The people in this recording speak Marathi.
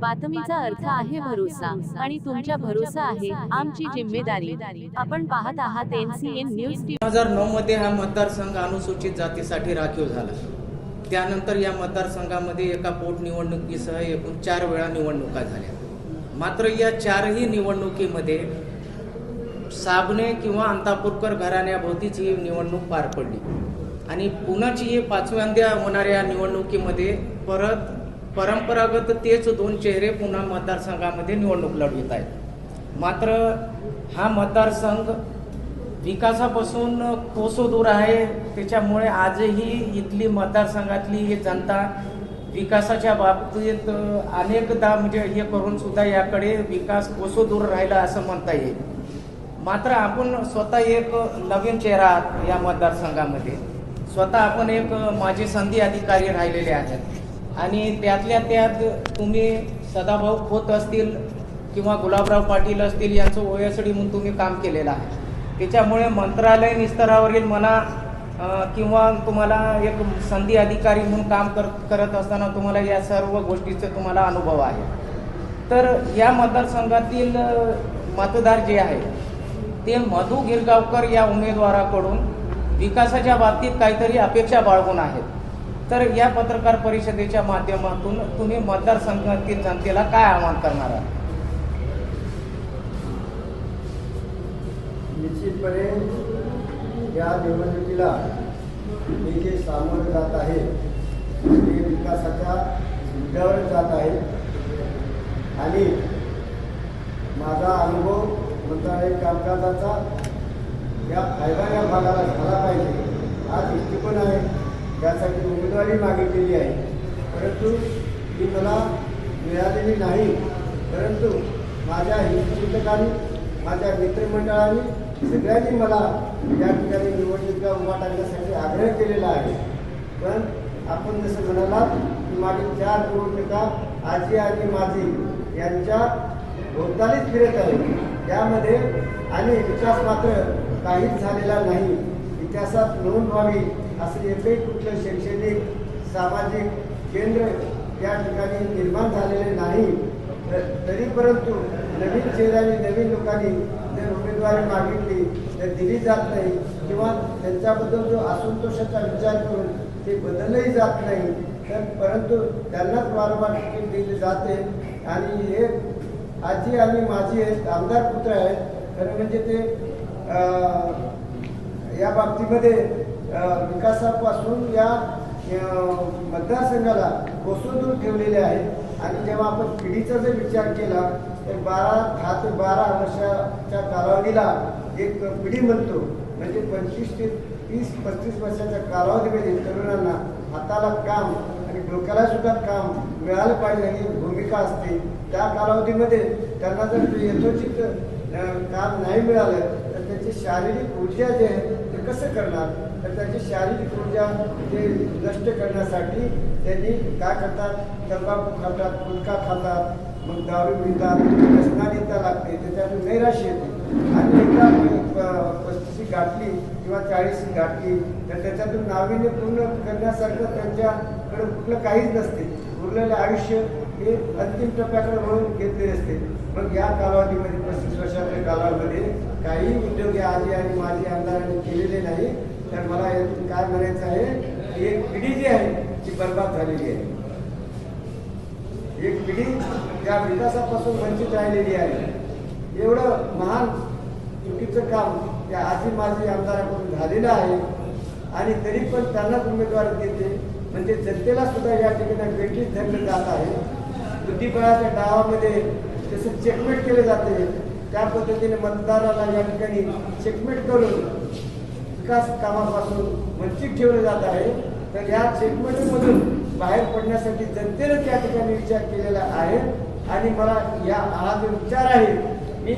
बातमीचा अर्थ आहे भरोसा आणि तुमच्या भरोसा आहे आमची जिम्मेदारी. आपण पाहत आहात एनसीएन न्यूज दोन हजार नऊ मध्ये हा मतदारसंघ अनुसूचित जातीसाठी राखीव झाला. त्यानंतर या मतदारसंघामध्ये एका पोटनिवडणुकीसह एकूण चार वेळा निवडणुका झाल्या. मात्र या चारही निवडणुकीमध्ये साबणे किंवा अंतापूरकर घराण्याभोवतीच ही निवडणूक पार पडली. आणि पुन्हाची ही पाचव्यांदा होणाऱ्या निवडणुकीमध्ये परत परंपरागत तेच दोन चेहरे पुन्हा मतदारसंघामध्ये निवडणूक लढवित आहेत. मात्र हा मतदारसंघ विकासापासून कोसो दूर आहे. त्याच्यामुळे आजही इथली मतदारसंघातली ही जनता विकासाच्या बाबतीत अनेकदा म्हणजे हे करून सुद्धा याकडे विकास कोसो दूर राहिला असं म्हणता येईल. मात्र आपण स्वतः एक नवीन चेहरा आहात या मतदारसंघामध्ये. स्वतः आपण एक माजी संधी अधिकारी राहिलेले आहेत. आणि त्यातल्या त्यात तुम्ही सदाभाऊ खोत असतील किंवा गुलाबराव पाटील असतील यांचं ओएसडी म्हणून तुम्ही काम केलेलं आहे. त्याच्यामुळे मंत्रालय स्तरावरील म्हणा किंवा तुम्हाला एक संधी अधिकारी म्हणून काम कर करत असताना तुम्हाला या सर्व गोष्टीचे तुम्हाला अनुभव आहे. तर या मतदारसंघातील मतदार जे आहे ते मधू गिरगावकर या उमेदवाराकडून विकासाच्या बाबतीत काहीतरी अपेक्षा बाळगून आहेत. तर या पत्रकार परिषदेच्या माध्यमातून तुम्ही मतदारसंघातील जनतेला काय आवाहन करणार आहात? निश्चितपणे या निवडणुकीला हे जे सामोरं जात आहे ते विकासाच्या मुद्द्यावर जात आहे. आणि माझा अनुभव मंत्रालय कामकाजाचा या फायदा या भागाला झाला पाहिजे हा दृष्टिकोन आहे. त्यासाठी उमेदवारी मागितलेली आहे. परंतु ती मला मिळालेली नाही. परंतु माझ्या हितचिंतकांनी माझ्या मित्रमंडळांनी सगळ्यांनी मला या ठिकाणी निवडणुकीला उभा टाकण्यासाठी आग्रह केलेला आहे. पण आपण जसं म्हणालात की मागील चार निवडणुका आजी आणि माझी यांच्या भोवतालीच फिरत आहे. त्यामध्ये आणि विकास मात्र काहीच झालेला नाही. इतिहासात नोंद व्हावी असं एकही कुठलं शैक्षणिक सामाजिक केंद्र या ठिकाणी निर्माण झालेले नाही. तर- तरी परंतु नवीन चेहऱ्याने नवीन लोकांनी जर उमेदवारी मागितली तर दिली जात नाही किंवा त्यांच्याबद्दल जो असंतोषाचा विचार करून ते बदललंही जात नाही तर परंतु त्यांनाच वारंवार तिकीट दिली जाते. आणि हे आजी आणि माझी आहेत आमदार पुत्र आहेत खरं म्हणजे ते या बाबतीमध्ये विकासापासून या मतदारसंघाला मतदारसंघाला दूर ठेवलेले आहे आणि जेव्हा आपण पिढीचा जर विचार केला तर बारा दहा ते बारा वर्षाच्या कालावधीला एक पिढी म्हणतो म्हणजे पंचवीस ते तीस पस्तीस वर्षाच्या कालावधीमध्ये तरुणांना हाताला काम आणि डोक्याला सुद्धा काम मिळालं पाहिजे ही भूमिका असते. त्या कालावधीमध्ये त्यांना जर यथोचित काम नाही मिळालं तर त्याची शारीरिक ऊर्जा जे आहे ते कसं करणार? तर त्याची शारीरिक ऊर्जा ते नष्ट करण्यासाठी त्यांनी काय करतात? तंबाखू खातात गुटखा खातात मग दारू पितात व्यसनाधीनता लागते त्याच्यातून नैराश्य येते. आणि एकदा पस्तीसी गाठली किंवा चाळीस गाठली तर त्याच्यातून नाविन्य पूर्ण करण्यासारखं त्यांच्याकडे कुठलं काहीच नसते. उरलेलं आयुष्य हे अंतिम टप्प्याकडे वळून घेतलेले असते. मग या कालावधीमध्ये पस्तीस वर्षाच्या कालावधीमध्ये काही उद्योग आजी आणि माझी आमदारांनी केलेले नाही. तर मला यातून काय म्हणायचं आहे एक पिढी जी आहे ती बर्बाद झालेली आहे. एक पिढी त्या विकासापासून वंचित राहिलेली आहे. एवढं महान चुकीचं काम त्या आजी माजी आमदाराकडून झालेलं आहे. आणि तरी पण त्यांनाच उमेदवार देते. म्हणजे जनतेला सुद्धा या ठिकाणी वेगळीच धरलं जात आहे. बुद्धिबळाच्या डावामध्ये जसं चेकमेट केले जाते त्या पद्धतीने मतदाराला या ठिकाणी चेकमेट करून विकास कामापासून वंचित ठेवलं जात आहे. तर या चेकमेटमधून बाहेर पडण्यासाठी जनतेनं त्या ठिकाणी विचार केलेला आहे. आणि मला या हा जो विचार आहे. मी